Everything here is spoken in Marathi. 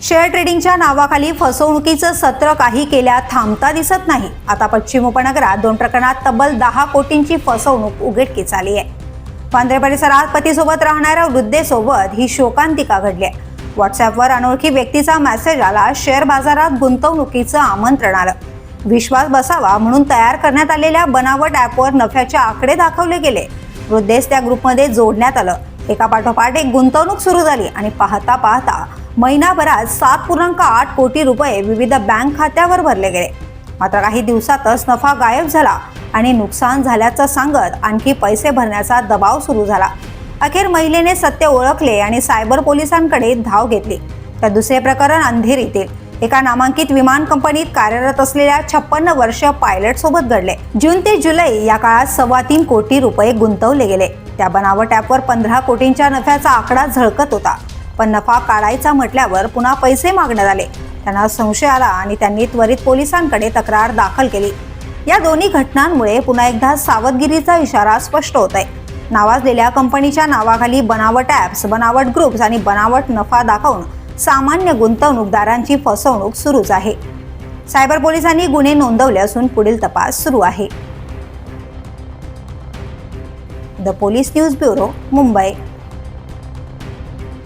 शेअर ट्रेडिंगच्या नावाखाली फसवणुकीचं सत्र काही केल्या थांबता दिसत नाही. आता पश्चिम उपनगरात दोन प्रकरणात तब्बल दहा कोटींची फसवणूक उघडकीस आली आहे. वांद्रे परिसरात पतीसोबत राहणाऱ्या वृद्धेसोबत ही शोकांतिका घडली आहे. व्हॉट्सअपवर अनोळखी व्यक्तीचा मेसेज आला शेअर बाजारात गुंतवणुकीचं आमंत्रण आलं. विश्वास बसावा म्हणून तयार करण्यात आलेल्या बनावट ॲपवर नफ्याचे आकडे दाखवले गेले. वृद्धेस त्या ग्रुपमध्ये जोडण्यात आलं. एका पाठोपाठ एक गुंतवणूक सुरू झाली आणि पाहता पाहता महिनाभरात सात पूर्णांक आठ कोटी रुपये विविध बँक खात्यावर भरले गेले. मात्र काही दिवसातच नफा गायब झाला आणि नुकसान झाल्याचं सांगत आणखी पैसे भरण्याचा दबाव सुरू झाला. अखेर महिलेने सत्य ओळखले आणि सायबर पोलिसांकडे धाव घेतली. तर दुसरे प्रकरण अंधेरीतील एका नामांकित विमान कंपनीत कार्यरत असलेल्या छप्पन्न वर्ष पायलट सोबत घडले. जून ते जुलै या काळात सव्वा तीन कोटी रुपये गुंतवले गेले. त्या बनावट ॲपवर पंधरा कोटींच्या नफ्याचा आकडा झळकत होता. पण नफा काढायचा म्हटल्यावर पुन्हा पैसे मागण्यात आले. त्यांना संशय आला आणि त्यांनी त्वरित पोलिसांकडे तक्रार दाखल केली. या दोन्ही घटनांमुळे पुन्हा एकदा सावधगिरीचा इशारा स्पष्ट होत आहे नावाजलेल्या कंपनीच्या नावाखाली बनावट ॲप्स बनावट ग्रुप्स आणि बनावट नफा दाखवून सामान्य गुंतवणूकदारांची फसवणूक सुरूच आहे. सायबर पोलिसांनी गुन्हे नोंदवले असून पुढील तपास सुरू आहे. The police news bureau Mumbai.